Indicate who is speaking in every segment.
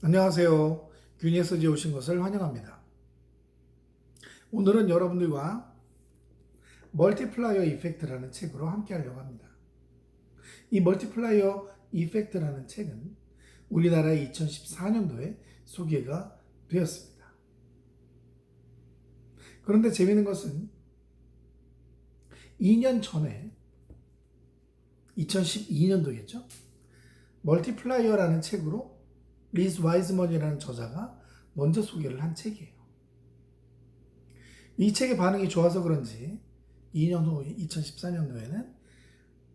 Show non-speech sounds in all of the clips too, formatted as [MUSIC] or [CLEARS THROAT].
Speaker 1: 안녕하세요. 균에서지 오신 것을 환영합니다. 오늘은 여러분들과 멀티플라이어 이펙트라는 책으로 함께 하려고 합니다. 이 멀티플라이어 이펙트라는 책은 우리나라의 2014년도에 소개가 되었습니다. 그런데 재미있는 것은 2년 전에 2012년도겠죠? 멀티플라이어라는 책으로 리스 와이즈먼이라는 저자가 먼저 소개를 한 책이에요. 이 책의 반응이 좋아서 그런지 2년 후 2014년도에는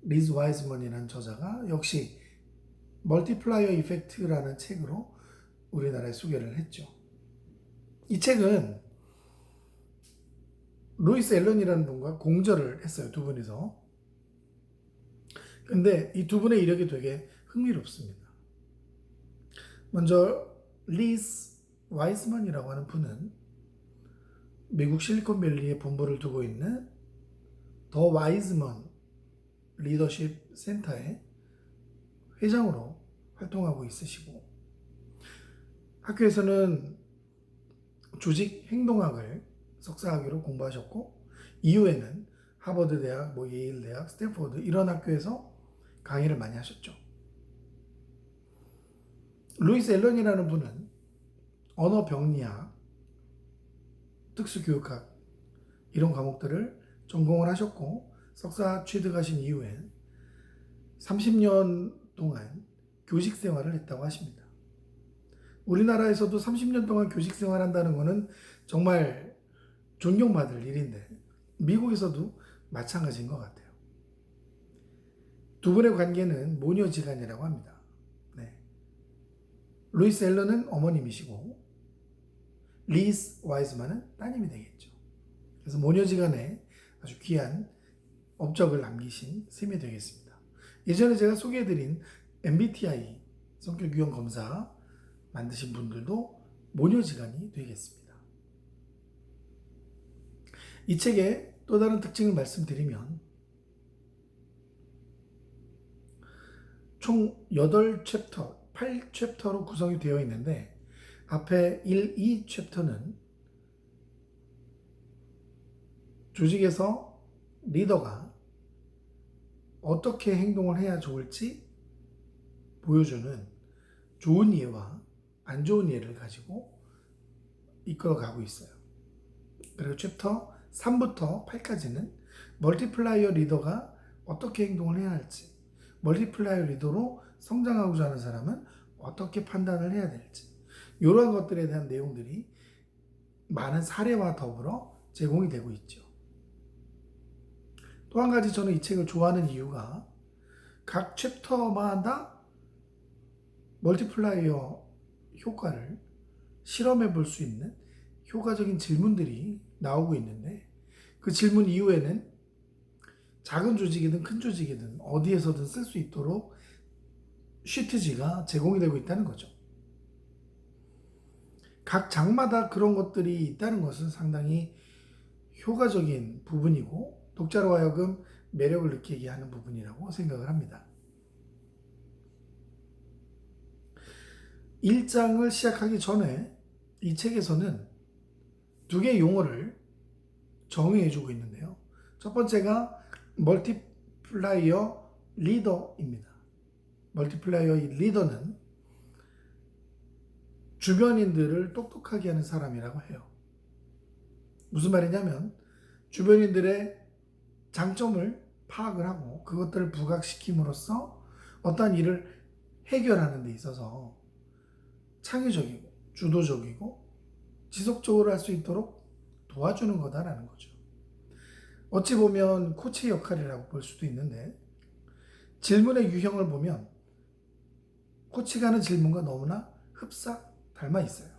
Speaker 1: 리즈 와이즈먼이라는 저자가 역시 멀티플라이어 이펙트라는 책으로 우리나라에 소개를 했죠. 이 책은 루이스 앨런이라는 분과 공저를 했어요. 두 분이서. 근데 이 두 분의 이력이 되게 흥미롭습니다. 먼저 리스 와이스먼이라고 하는 분은 미국 실리콘밸리에 본부를 두고 있는 더 와이즈먼 리더십 센터의 회장으로 활동하고 있으시고 학교에서는 조직 행동학을 석사학위로 공부하셨고 이후에는 하버드 대학, 뭐 예일 대학, 스탠포드 이런 학교에서 강의를 많이 하셨죠. 루이스 앨런이라는 분은 언어 병리학, 특수교육학 이런 과목들을 전공을 하셨고 석사 취득하신 이후에 30년 동안 교직 생활을 했다고 하십니다. 우리나라에서도 30년 동안 교직 생활한다는 것은 정말 존경받을 일인데 미국에서도 마찬가지인 것 같아요. 두 분의 관계는 모녀지간이라고 합니다. 네. 루이스 앨런은 어머님이시고 리스 와이즈만은 따님이 되겠죠. 그래서 모녀지간에 아주 귀한 업적을 남기신 셈이 되겠습니다. 예전에 제가 소개해드린 MBTI 성격 유형 검사 만드신 분들도 모녀지간이 되겠습니다. 이 책의 또 다른 특징을 말씀드리면 총 8챕터, 8챕터로 구성이 되어 있는데 앞에 1, 2챕터는 조직에서 리더가 어떻게 행동을 해야 좋을지 보여주는 좋은 예와 안 좋은 예를 가지고 이끌어 가고 있어요. 그리고 챕터 3부터 8까지는 멀티플라이어 리더가 어떻게 행동을 해야 할지, 멀티플라이어 리더로 성장하고자 하는 사람은 어떻게 판단을 해야 될지, 이러한 것들에 대한 내용들이 많은 사례와 더불어 제공이 되고 있죠. 또 한 가지 저는 이 책을 좋아하는 이유가 각 챕터마다 멀티플라이어 효과를 실험해 볼 수 있는 효과적인 질문들이 나오고 있는데 그 질문 이후에는 작은 조직이든 큰 조직이든 어디에서든 쓸 수 있도록 시트지가 제공이 되고 있다는 거죠. 각 장마다 그런 것들이 있다는 것은 상당히 효과적인 부분이고 독자로 하여금 매력을 느끼게 하는 부분이라고 생각을 합니다. 1장을 시작하기 전에 이 책에서는 두 개의 용어를 정의해 주고 있는데요. 첫 번째가 멀티플라이어 리더입니다. 멀티플라이어 리더는 주변인들을 똑똑하게 하는 사람이라고 해요. 무슨 말이냐면 주변인들의 장점을 파악을 하고 그것들을 부각시킴으로써 어떠한 일을 해결하는 데 있어서 창의적이고 주도적이고 지속적으로 할 수 있도록 도와주는 거다라는 거죠. 어찌 보면 코치 역할이라고 볼 수도 있는데 질문의 유형을 보면 코치가 하는 질문과 너무나 흡사 닮아 있어요.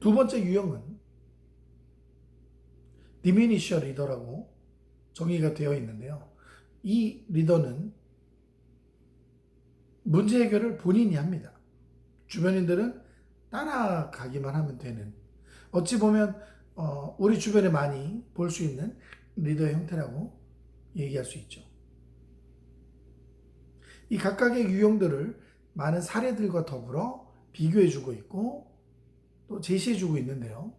Speaker 1: 두 번째 유형은 디미니셔 리더라고 정의가 되어 있는데요. 이 리더는 문제 해결을 본인이 합니다. 주변인들은 따라가기만 하면 되는 어찌 보면 어, 우리 주변에 많이 볼 수 있는 리더의 형태라고 얘기할 수 있죠. 이 각각의 유형들을 많은 사례들과 더불어 비교해 주고 있고 또 제시해 주고 있는데요.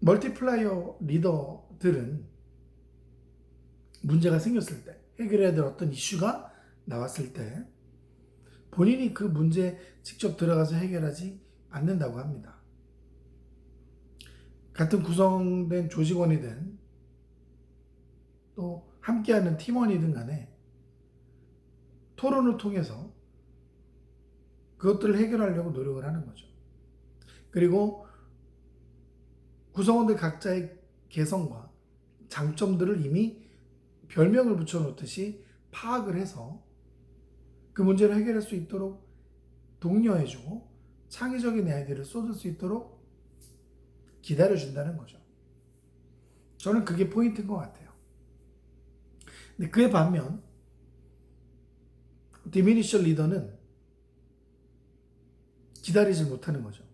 Speaker 1: 멀티플라이어 리더들은 문제가 생겼을 때 해결해야 될 어떤 이슈가 나왔을 때 본인이 그 문제에 직접 들어가서 해결하지 않는다고 합니다. 같은 구성된 조직원이든 또 함께하는 팀원이든 간에 토론을 통해서 그것들을 해결하려고 노력을 하는 거죠. 그리고 구성원들 각자의 개성과 장점들을 이미 별명을 붙여놓듯이 파악을 해서 그 문제를 해결할 수 있도록 독려해주고 창의적인 아이디어를 쏟을 수 있도록 기다려준다는 거죠. 저는 그게 포인트인 것 같아요. 근데 그에 반면 디미니셔 리더는 기다리지 못하는 거죠.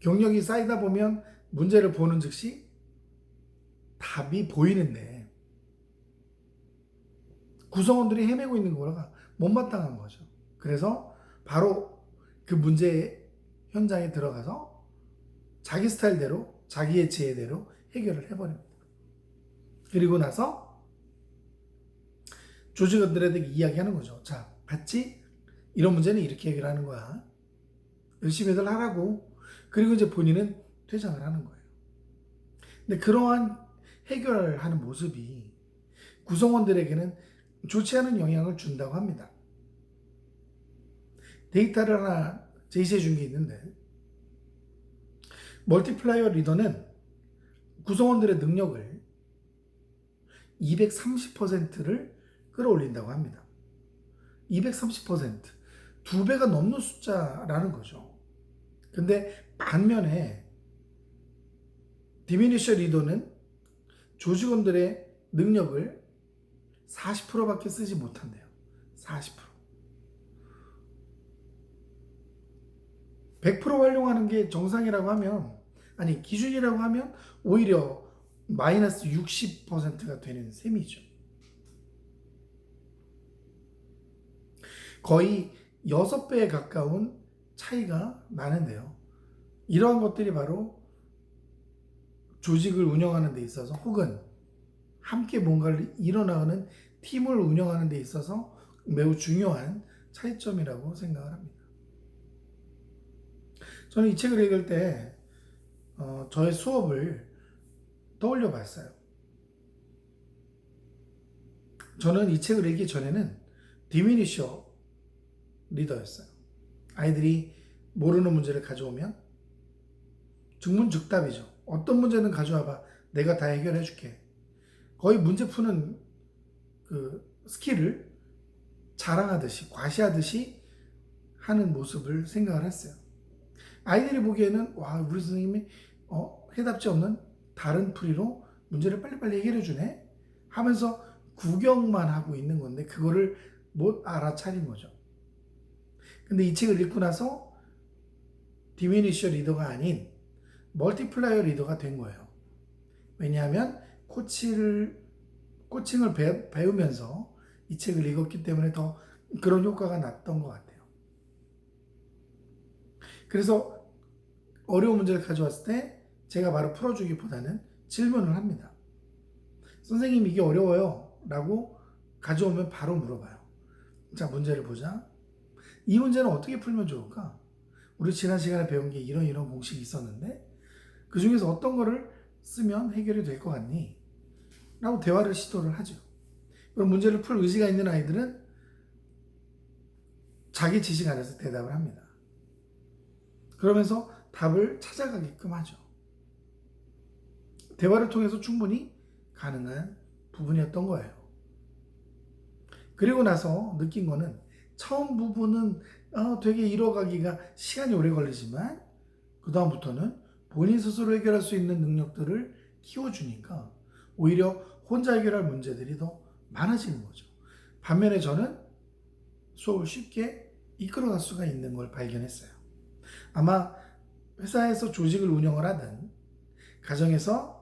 Speaker 1: 경력이 쌓이다 보면 문제를 보는 즉시 답이 보이는데 구성원들이 헤매고 있는 거가 못마땅한 거죠. 그래서 바로 그 문제 현장에 들어가서 자기 스타일대로 자기의 지혜대로 해결을 해버립니다. 그리고 나서 조직원들에게 이야기하는 거죠. 자, 봤지? 이런 문제는 이렇게 해결하는 거야. 열심히들 하라고. 그리고 이제 본인은 퇴장을 하는 거예요. 근데 그러한 해결하는 모습이 구성원들에게는 좋지 않은 영향을 준다고 합니다. 데이터를 하나 제시해 준 게 있는데, 멀티플라이어 리더는 구성원들의 능력을 230%를 끌어올린다고 합니다. 230%. 두 배가 넘는 숫자라는 거죠. 근데 반면에 디미니셔 리더는 조직원들의 능력을 40%밖에 쓰지 못한대요. 40%. 100% 활용하는 게 정상이라고 하면 아니 기준이라고 하면 오히려 마이너스 60%가 되는 셈이죠. 거의 6배에 가까운 차이가 나는데요. 이러한 것들이 바로 조직을 운영하는 데 있어서 혹은 함께 뭔가를 일어나가는 팀을 운영하는 데 있어서 매우 중요한 차이점이라고 생각을 합니다. 저는 이 책을 읽을 때 어, 저의 수업을 떠올려 봤어요. 저는 이 책을 읽기 전에는 디미니셔 리더였어요. 아이들이 모르는 문제를 가져오면 즉문즉답이죠. 어떤 문제는 가져와봐. 내가 다 해결해 줄게. 거의 문제 푸는 그 스킬을 자랑하듯이 과시하듯이 하는 모습을 생각을 했어요. 아이들이 보기에는 와 우리 선생님이 어, 해답지 없는 다른 풀이로 문제를 빨리빨리 해결해 주네 하면서 구경만 하고 있는 건데 그거를 못 알아차린 거죠. 근데 이 책을 읽고 나서 디미니셔 리더가 아닌 멀티플라이어 리더가 된 거예요. 왜냐하면 코치를 코칭을 배, 배우면서 이 책을 읽었기 때문에 더 그런 효과가 났던 것 같아요. 그래서 어려운 문제를 가져왔을 때 제가 바로 풀어주기보다는 질문을 합니다. 선생님 이게 어려워요 라고 가져오면 바로 물어봐요. 자 문제를 보자. 이 문제는 어떻게 풀면 좋을까? 우리 지난 시간에 배운 게 이런 이런 공식이 있었는데 그 중에서 어떤 거를 쓰면 해결이 될 것 같니? 라고 대화를 시도를 하죠. 그럼 문제를 풀 의지가 있는 아이들은 자기 지식 안에서 대답을 합니다. 그러면서 답을 찾아가게끔 하죠. 대화를 통해서 충분히 가능한 부분이었던 거예요. 그리고 나서 느낀 거는 처음 부분은 어, 되게 이뤄가기가 시간이 오래 걸리지만 그 다음부터는 본인 스스로 해결할 수 있는 능력들을 키워주니까 오히려 혼자 해결할 문제들이 더 많아지는 거죠. 반면에 저는 수업을 쉽게 이끌어갈 수가 있는 걸 발견했어요. 아마 회사에서 조직을 운영을 하든 가정에서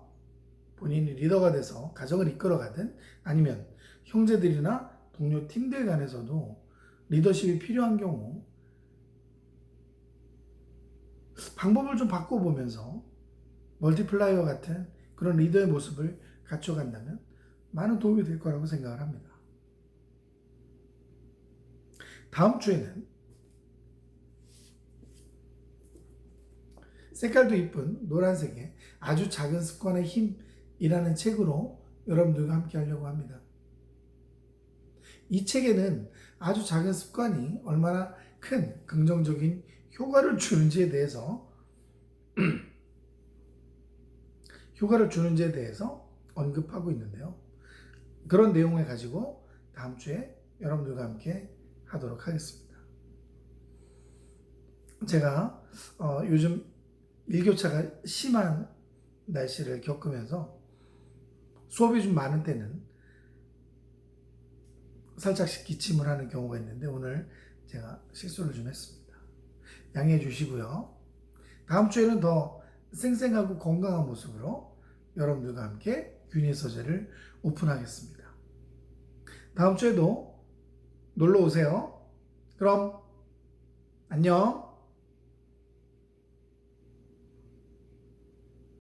Speaker 1: 본인이 리더가 돼서 가정을 이끌어가든 아니면 형제들이나 동료 팀들 간에서도 리더십이 필요한 경우 방법을 좀 바꿔보면서 멀티플라이어 같은 그런 리더의 모습을 갖춰간다면 많은 도움이 될 거라고 생각을 합니다. 다음 주에는 색깔도 이쁜 노란색의 아주 작은 습관의 힘 이라는 책으로 여러분들과 함께 하려고 합니다. 이 책에는 아주 작은 습관이 얼마나 큰 긍정적인 효과를 주는지에 대해서 [CLEARS THROAT] 효과를 주는지에 대해서 언급하고 있는데요. 그런 내용을 가지고 다음 주에 여러분들과 함께 하도록 하겠습니다. 제가 어, 요즘 일교차가 심한 날씨를 겪으면서 수업이 좀 많은 때는 살짝씩 기침을 하는 경우가 있는데 오늘 제가 실수를 좀 했습니다. 양해해 주시고요. 다음 주에는 더 생생하고 건강한 모습으로 여러분들과 함께 균의 서재를 오픈하겠습니다. 다음 주에도 놀러 오세요. 그럼 안녕.